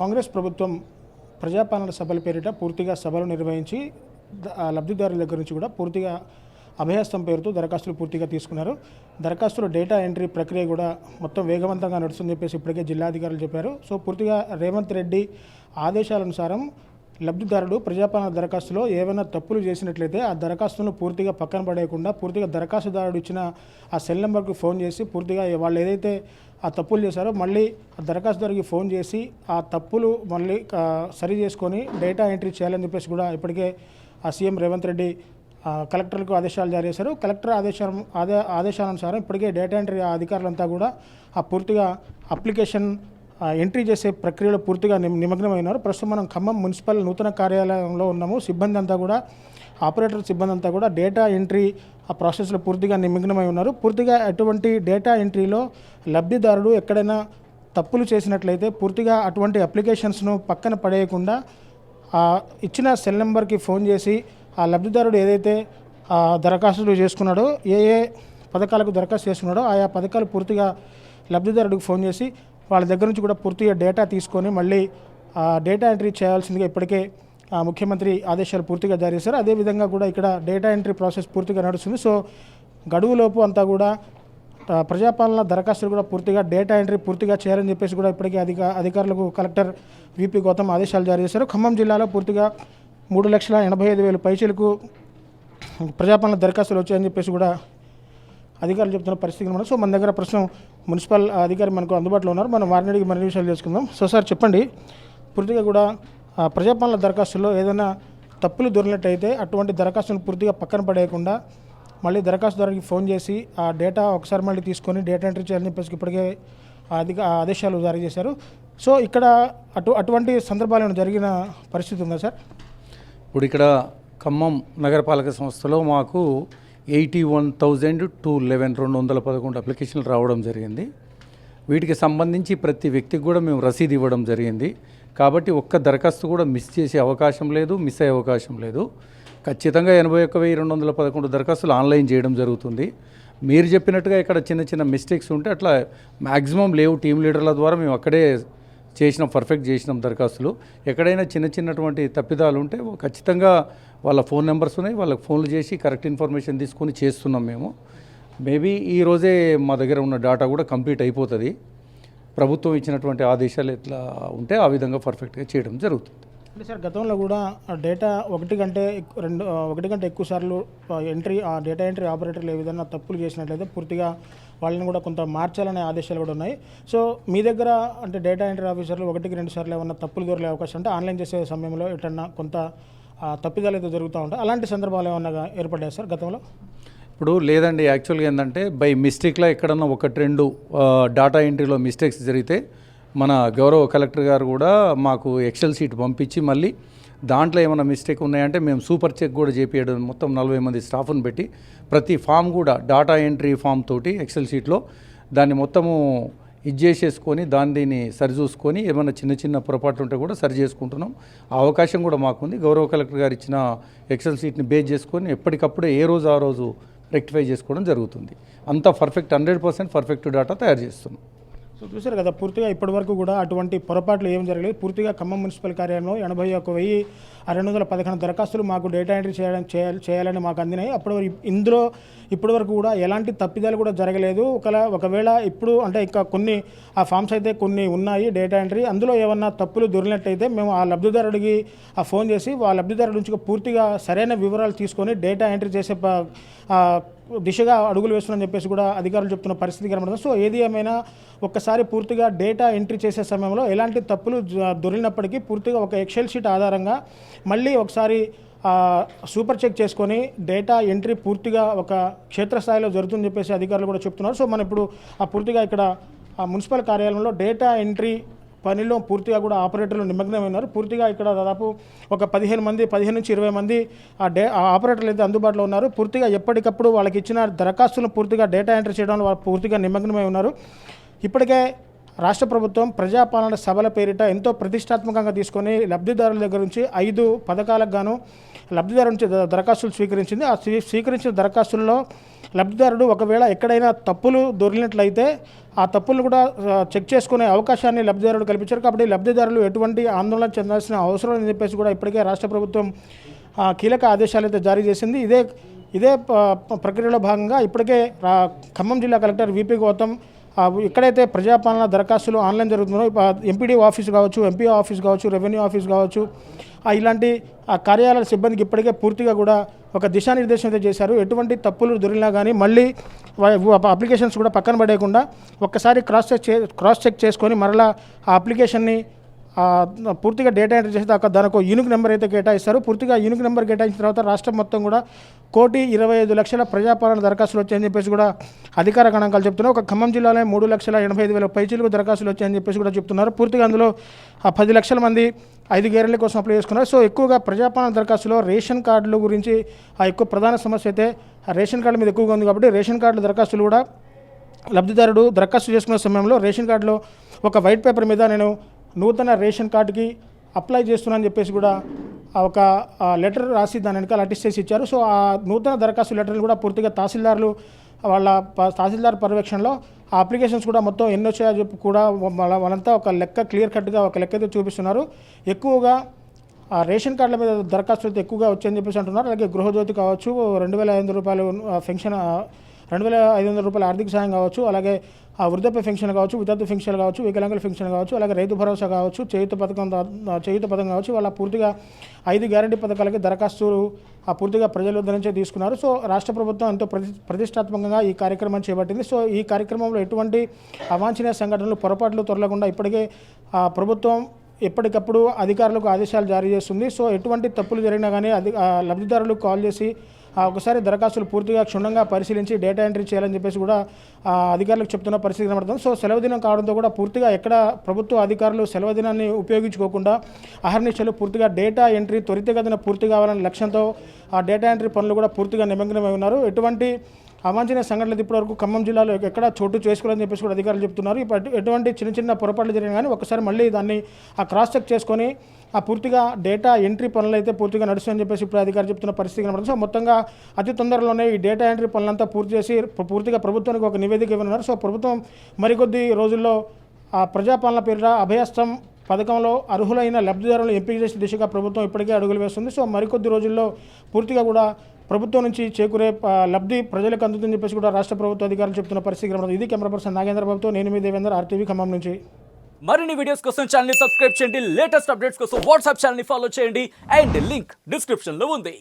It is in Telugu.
కాంగ్రెస్ ప్రభుత్వం ప్రజాపాలన సభల పేరిట పూర్తిగా సభలు నిర్వహించి ఆ లబ్ధిదారుల దగ్గర నుంచి కూడా పూర్తిగా అభయహస్తం పేరుతో దరఖాస్తులు పూర్తిగా తీసుకున్నారు. దరఖాస్తుల డేటా ఎంట్రీ ప్రక్రియ కూడా మొత్తం వేగవంతంగా నడుస్తుందని చెప్పేసి ఇప్పటికే జిల్లాధికారులు చెప్పారు. సో పూర్తిగా రేవంత్ రెడ్డి ఆదేశాలనుసారం లబ్ధిదారుడు ప్రజాపాలన దరఖాస్తులో ఏవైనా తప్పులు చేసినట్లయితే ఆ దరఖాస్తును పూర్తిగా పక్కన పడేయకుండా పూర్తిగా దరఖాస్తుదారుడు ఇచ్చిన ఆ సెల్ నెంబర్కి ఫోన్ చేసి పూర్తిగా వాళ్ళు ఏదైతే ఆ తప్పులు చేశారో మళ్ళీ ఆ దరఖాస్తుదారుకి ఫోన్ చేసి ఆ తప్పులు మళ్ళీ సరి చేసుకొని డేటా ఎంట్రీ చేయాలని చెప్పేసి కూడా ఇప్పటికే ఆ సీఎం రేవంత్ రెడ్డి కలెక్టర్కు కలెక్టర్లకు ఆదేశాలు జారీ చేశారు. కలెక్టర్ ఆదేశం ఆదే ఆదేశానుసారం ఇప్పటికే డేటా ఎంట్రీ అధికారులంతా కూడా ఆ పూర్తిగా అప్లికేషన్ ఎంట్రీ చేసే ప్రక్రియలో పూర్తిగా నిమగ్నమైనారు. ప్రస్తుతం మనం ఖమ్మం మున్సిపల్ నూతన కార్యాలయంలో ఉన్నాము. సిబ్బంది అంతా కూడా ఆపరేటర్ సిబ్బంది అంతా కూడా డేటా ఎంట్రీ ఆ ప్రాసెస్లో పూర్తిగా నిమగ్నమై ఉన్నారు. పూర్తిగా అటువంటి డేటా ఎంట్రీలో లబ్ధిదారుడు ఎక్కడైనా తప్పులు చేసినట్లయితే పూర్తిగా అటువంటి అప్లికేషన్స్ను పక్కన పడేయకుండా ఇచ్చిన సెల్ నెంబర్కి ఫోన్ చేసి ఆ లబ్ధిదారుడు ఏదైతే దరఖాస్తులు చేసుకున్నాడో ఏ ఏ పథకాలకు దరఖాస్తు చేసుకున్నాడో ఆయా పథకాలు పూర్తిగా లబ్ధిదారుడికి ఫోన్ చేసి వాళ్ళ దగ్గర నుంచి కూడా పూర్తిగా డేటా తీసుకొని మళ్ళీ ఆ డేటా ఎంట్రీ చేయాల్సిందిగా ఇప్పటికే ఆ ముఖ్యమంత్రి ఆదేశాలు పూర్తిగా జారీ చేశారు. అదేవిధంగా కూడా ఇక్కడ డేటా ఎంట్రీ ప్రాసెస్ పూర్తిగా నడుస్తుంది. సో గడువులోపు అంతా కూడా ప్రజాపాలన దరఖాస్తులు కూడా పూర్తిగా డేటా ఎంట్రీ పూర్తిగా చేయాలని చెప్పేసి కూడా ఇప్పటికే అధిక అధికారులకు కలెక్టర్ విపి గౌతమ్ ఆదేశాలు జారీ చేశారు. ఖమ్మం జిల్లాలో పూర్తిగా మూడు లక్షల ఎనభై ఐదు వేల పైచీలకు ప్రజాపాలన దరఖాస్తులు వచ్చాయని చెప్పేసి కూడా అధికారులు చెప్తున్న పరిస్థితి మనం సో మన దగ్గర ప్రస్తుతం మున్సిపల్ అధికారి మనకు అందుబాటులో ఉన్నారు. మనం వారిని అడిగి మరిన్ని విషయాలు చేసుకుందాం సో సార్ చెప్పండి. పూర్తిగా కూడా ప్రజాపాలన దరఖాస్తులో ఏదైనా తప్పులు దొరికినట్టయితే అటువంటి దరఖాస్తును పూర్తిగా పక్కన పడేయకుండా మళ్ళీ దరఖాస్తుదారునికి ఫోన్ చేసి ఆ డేటా ఒకసారి మళ్ళీ తీసుకొని డేటా ఎంట్రీ చేయాలని చెప్పేసి ఇప్పటికే అధిక ఆదేశాలు జారీ చేశారు. సో ఇక్కడ అటు అటువంటి సందర్భాలను జరిగిన పరిస్థితి ఉందా సార్? ఇప్పుడు ఇక్కడ ఖమ్మం నగరపాలక సంస్థలో మాకు eighty one thousand two eleven రెండు వందల పదకొండు అప్లికేషన్లు రావడం జరిగింది. వీటికి సంబంధించి ప్రతి వ్యక్తికి కూడా మేము రసీదు ఇవ్వడం జరిగింది. కాబట్టి ఒక్క దరఖాస్తు కూడా మిస్ చేసే అవకాశం లేదు మిస్ అయ్యే అవకాశం లేదు. ఖచ్చితంగా ఎనభై ఒక్క వెయ్యి రెండు వందల పదకొండు దరఖాస్తులు ఆన్లైన్ చేయడం జరుగుతుంది. మీరు చెప్పినట్టుగా ఇక్కడ చిన్న చిన్న మిస్టేక్స్ ఉంటే అట్లా మ్యాక్సిమం లేవు టీం లీడర్ల ద్వారా మేము అక్కడే చేసినాం పర్ఫెక్ట్ చేసినాం దరఖాస్తులు. ఎక్కడైనా చిన్న చిన్నటువంటి తప్పిదాలు ఉంటే ఖచ్చితంగా వాళ్ళ ఫోన్ నెంబర్స్ ఉన్నాయి వాళ్ళకి ఫోన్లు చేసి కరెక్ట్ ఇన్ఫర్మేషన్ తీసుకొని చేస్తున్నాం మేము. మేబీ ఈ రోజే మా దగ్గర ఉన్న డేటా కూడా కంప్లీట్ అయిపోతుంది. ప్రభుత్వం ఇచ్చినటువంటి ఆదేశాలు ఎట్లా ఉంటే ఆ విధంగా పర్ఫెక్ట్గా చేయడం జరుగుతుంది. అంటే సార్ గతంలో కూడా డేటా ఒకటి కంటే రెండు ఒకటి కంటే ఎక్కువ సార్లు ఎంట్రీ ఆ డేటా ఎంట్రీ ఆపరేటర్లు ఏ విధంగా తప్పులు చేసినట్లయితే పూర్తిగా వాళ్ళని కూడా కొంత మార్చాలనే ఆదేశాలు కూడా ఉన్నాయి. సో మీ దగ్గర అంటే డేటా ఎంట్రీ ఆఫీసర్లు ఒకటికి రెండు సార్లు ఏమన్నా తప్పులు దొరికే అవకాశం అంటే ఆన్లైన్ చేసే సమయంలో ఎటన్నా కొంత తప్పిదాలు అయితే జరుగుతూ ఉంటాయి అలాంటి సందర్భాలు ఏమన్నా ఏర్పడ్డాయి సార్ గతంలో? ఇప్పుడు లేదండి. యాక్చువల్గా ఏంటంటే బై మిస్టేక్లో ఎక్కడన్నా ఒకటి రెండు డేటా ఎంట్రీలో మిస్టేక్స్ జరిగితే మన గౌరవ కలెక్టర్ గారు కూడా మాకు ఎక్సెల్ సీట్ పంపించి మళ్ళీ దాంట్లో ఏమైనా మిస్టేక్ ఉన్నాయంటే మేము సూపర్ చెక్ కూడా చేపించడం మొత్తం నలభై మంది స్టాఫ్ను పెట్టి ప్రతి ఫామ్ కూడా డాటా ఎంట్రీ ఫామ్ తోటి ఎక్సెల్ షీట్లో దాన్ని మొత్తము ఇది చేసేసుకొని దాన్ని దీన్ని సరిచూసుకొని ఏమైనా చిన్న చిన్న పొరపాట్లు ఉంటే కూడా సరి చేసుకుంటున్నాం. ఆ అవకాశం కూడా మాకుంది. గౌరవ కలెక్టర్ గారు ఇచ్చిన ఎక్సెల్ సీట్ని బేస్ చేసుకొని ఎప్పటికప్పుడే ఏ రోజు ఆ రోజు రెక్టిఫై చేసుకోవడం జరుగుతుంది. అంతా perfect hundred percent perfect data తయారు చేస్తున్నాం. సో చూసారు కదా పూర్తిగా ఇప్పటి వరకు కూడా అటువంటి పొరపాట్లు ఏం జరగలేదు. పూర్తిగా ఖమ్మం మున్సిపల్ కార్యాలయంలో ఎనభై ఒక వెయ్యి రెండు వందల పదకొండు దరఖాస్తులు మాకు డేటా ఎంట్రీ చేయడం చేయాలి చేయాలని మాకు అందినాయి. అప్పుడు ఇందులో ఇప్పటి వరకు కూడా ఎలాంటి తప్పిదాలు కూడా జరగలేదు. ఒకవేళ ఒకవేళ ఇప్పుడు అంటే ఇంకా కొన్ని ఆ ఫామ్స్ అయితే కొన్ని ఉన్నాయి డేటా ఎంట్రీ. అందులో ఏమన్నా తప్పులు దొరికినట్టయితే మేము ఆ లబ్ధిదారుడికి ఆ ఫోన్ చేసి ఆ లబ్ధిదారుడి నుంచి పూర్తిగా సరైన వివరాలు తీసుకొని డేటా ఎంట్రీ చేసే దిశగా అడుగులు వేస్తున్నారని చెప్పేసి కూడా అధికారులు చెప్తున్న పరిస్థితి కనబడుతుంది. సో ఏది ఏమైనా ఒక్కసారి పూర్తిగా డేటా ఎంట్రీ చేసే సమయంలో ఎలాంటి తప్పులు దొరికినప్పటికీ పూర్తిగా ఒక ఎక్సెల్ షీట్ ఆధారంగా మళ్ళీ ఒకసారి సూపర్ చెక్ చేసుకొని డేటా ఎంట్రీ పూర్తిగా ఒక క్షేత్రస్థాయిలో జరుగుతుందని చెప్పేసి అధికారులు కూడా చెప్తున్నారు. సో మనం ఇప్పుడు ఆ పూర్తిగా ఇక్కడ ఆ మున్సిపల్ కార్యాలయంలో డేటా ఎంట్రీ పనిలో పూర్తిగా కూడా ఆపరేటర్లు నిమగ్నమైనారు. పూర్తిగా ఇక్కడ దాదాపు ఒక పదిహేను మంది పదిహేను నుంచి ఇరవై మంది ఆ డే ఆ ఆపరేటర్లు అయితే అందుబాటులో ఉన్నారు. పూర్తిగా ఎప్పటికప్పుడు వాళ్ళకి ఇచ్చిన దరఖాస్తులను పూర్తిగా డేటా ఎంట్రీ చేయడంలో వాళ్ళు పూర్తిగా నిమగ్నమై ఉన్నారు. ఇప్పటికే రాష్ట్ర ప్రభుత్వం ప్రజాపాలన సభల పేరిట ఎంతో ప్రతిష్టాత్మకంగా తీసుకొని లబ్ధిదారుల దగ్గర నుంచి ఐదు పథకాలకు గాను లబ్ధిదారు నుంచి దరఖాస్తులు స్వీకరించింది. ఆ స్వీ- స్వీకరించిన దరఖాస్తుల్లో లబ్ధిదారుడు ఒకవేళ ఎక్కడైనా తప్పులు దొరికినట్లయితే ఆ తప్పులు కూడా చెక్ చేసుకునే అవకాశాన్ని లబ్ధిదారుడు కల్పించారు. కాబట్టి లబ్ధిదారులు ఎటువంటి ఆందోళన చెందాల్సిన అవసరం అని చెప్పేసి కూడా ఇప్పటికే రాష్ట్ర ప్రభుత్వం కీలక ఆదేశాలు అయితే జారీ చేసింది. ఇదే ఇదే ప- ప్రక్రియలో భాగంగా ఇప్పటికే ఖమ్మం జిల్లా కలెక్టర్ విపి గౌతమ్ ఎక్కడైతే ప్రజాపాలన దరఖాస్తులు ఆన్లైన్ జరుగుతుందో ఎంపీడీ ఆఫీస్ కావచ్చు ఎంపీ ఆఫీస్ కావచ్చు రెవెన్యూ ఆఫీస్ కావచ్చు ఆ, ఇలాంటి ఆ కార్యాలయ సిబ్బందికి ఇప్పటికే పూర్తిగా కూడా ఒక దిశానిర్దేశం అయితే చేశారు. ఎటువంటి తప్పులు దొరికినా కానీ మళ్ళీ అప్లికేషన్స్ కూడా పక్కన పడేయకుండా ఒక్కసారి క్రాస్ చెక్ చే క్రాస్ చెక్ చేసుకొని మరలా ఆ అప్లికేషన్ని పూర్తిగా డేటా ఎంట్రీ చేసి దాకా దానికి యూనిక్ నెంబర్ అయితే కేటాయిస్తారు. పూర్తిగా యూనిక్ నెంబర్ కేటాయించిన తర్వాత రాష్ట్రం మొత్తం కూడా కోటి ఇరవై ఐదు లక్షల ప్రజాపాలన దరఖాస్తులు వచ్చాయని చెప్పేసి కూడా అధికార గణాంకాలు చెప్తున్నారు ఒక ఖమ్మం జిల్లాలో మూడు లక్షల ఎనభై ఐదు వేల పైచీలకు దరఖాస్తులు వచ్చాయని చెప్పేసి కూడా చెప్తున్నారు. పూర్తిగా అందులో ఆ పది లక్షల మంది ఐదు గేరెల కోసం అప్లై చేసుకున్నారు. సో ఎక్కువగా ప్రజాపాలన దరఖాస్తులో రేషన్ కార్డుల గురించి ఆ ఎక్కువ ప్రధాన సమస్య అయితే ఆ రేషన్ కార్డు మీద ఎక్కువగా ఉంది కాబట్టి రేషన్ కార్డుల దరఖాస్తులు కూడా లబ్ధిదారుడు దరఖాస్తు చేసుకునే సమయంలో రేషన్ కార్డులో ఒక వైట్ పేపర్ మీద నేను నూతన రేషన్ కార్డుకి అప్లై చేస్తున్నానని చెప్పేసి కూడా ఒక లెటర్ రాసి దాని వెనకాల అటెస్ట్ చేసి ఇచ్చారు. సో ఆ నూతన దరఖాస్తు లెటర్లు కూడా పూర్తిగా తహసీల్దార్లు వాళ్ళ తహసీల్దార్ పర్యవేక్షణలో ఆ అప్లికేషన్స్ కూడా మొత్తం ఎన్ని వచ్చాయో చెప్పి కూడా వాళ్ళ వాళ్ళంతా ఒక లెక్క క్లియర్ కట్గా ఒక లెక్క అయితే చూపిస్తున్నారు. ఎక్కువగా ఆ రేషన్ కార్డుల మీద దరఖాస్తులు అయితే ఎక్కువగా వచ్చాయని చెప్పేసి అంటున్నారు. అలాగే గృహజ్యోతి కావచ్చు రెండు వేల ఐదు వందల రూపాయలు పెన్షన్ రెండు వేల ఐదు వందల రూపాయల ఆర్థిక సాయం కావచ్చు అలాగే ఆ వృద్ధాప్య పెన్షన్ కావచ్చు విద్యార్థి పెన్షన్ కావచ్చు వికలాంగుల పెన్షన్ కావచ్చు అలాగే రైతు భరోసా కావచ్చు చేయుత పథకం చేయుత పథకం కావచ్చు వాళ్ళ పూర్తిగా ఐదు గ్యారంటీ పథకాలకి దరఖాస్తులు ఆ పూర్తిగా ప్రజల నుంచే తీసుకున్నారు. సో రాష్ట్ర ప్రభుత్వం ఎంతో ప్రతి ప్రతిష్టాత్మకంగా ఈ కార్యక్రమం చేపట్టింది. సో ఈ కార్యక్రమంలో ఎటువంటి అవాంఛనీయ సంఘటనలు పొరపాట్లు తొరలకుండా ఇప్పటికే ఆ ప్రభుత్వం ఎప్పటికప్పుడు అధికారులకు ఆదేశాలు జారీ చేస్తుంది. సో ఎటువంటి తప్పులు జరిగినా కానీ అది లబ్ధిదారులకు కాల్ చేసి ఒకసారి దరఖాస్తులు పూర్తిగా క్షుణ్ణంగా పరిశీలించి డేటా ఎంట్రీ చేయాలని చెప్పేసి కూడా అధికారులకు చెప్తున్న పరిస్థితి కనబడుతుంది. సో సెలవు దినం కావడంతో కూడా పూర్తిగా ఎక్కడ ప్రభుత్వ అధికారులు సెలవు దినాన్ని ఉపయోగించుకోకుండా అహర్నిశలు పూర్తిగా డేటా ఎంట్రీ త్వరితగతిన పూర్తి కావాలనే లక్ష్యంతో ఆ డేటా ఎంట్రీ పనులు కూడా పూర్తిగా నిమగ్నమై ఉన్నారు. ఎటువంటి అవాంఛనీయ సంఘటనలు ఇప్పటివరకు ఖమ్మం జిల్లాలో ఎక్కడ చోటు చేసుకోవాలని చెప్పేసి కూడా అధికారులు చెప్తున్నారు. ఇప్పుడు ఎటువంటి చిన్న చిన్న పొరపాట్లు జరిగిన కానీ ఒకసారి మళ్ళీ దాన్ని ఆ క్రాస్ చెక్ చేసుకొని ఆ పూర్తిగా డేటా ఎంట్రీ పనులు అయితే పూర్తిగా నడుస్తుందని చెప్పేసి ఇప్పుడు అధికారులు చెప్తున్న పరిస్థితి కనబడుతుంది. సో మొత్తంగా అతి తొందరలోనే ఈ డేటా ఎంట్రీ పనులంతా పూర్తి చేసి పూర్తిగా ప్రభుత్వానికి ఒక నివేదిక ఇవ్వనున్నారు. సో ప్రభుత్వం మరికొద్ది రోజుల్లో ఆ ప్రజాపాలన పేరిట అభయస్థం పథకంలో అర్హులైన లబ్ధిదారులను ఎంపిక చేసే దిశగా ప్రభుత్వం ఇప్పటికే అడుగులు వేస్తుంది. సో మరికొద్ది రోజుల్లో పూర్తిగా కూడా ప్రభుత్వం నుంచి చేకూరే లబ్ధి ప్రజలకు అందుతుందని చెప్పేసి కూడా రాష్ట్ర ప్రభుత్వ అధికారులు చెప్తున్న పరిస్థితి కనబడుతుంది. ఇది కెమెరా పర్సన్ నాగేంద్ర బాబుతో. నేను మీ దేవేందర్ ఆర్టీవీ ఖమ్మం నుంచి. మరిన్ని వీడియోస్ కోసం ఛానల్ సబ్స్క్రైబ్ చేయండి. లేటెస్ట్ అప్డేట్స్ కోసం వాట్సాప్ ఛానల్ ఫాలో చేయండి. అండ్ లింక్ డిస్క్రిప్షన్లో ఉంది.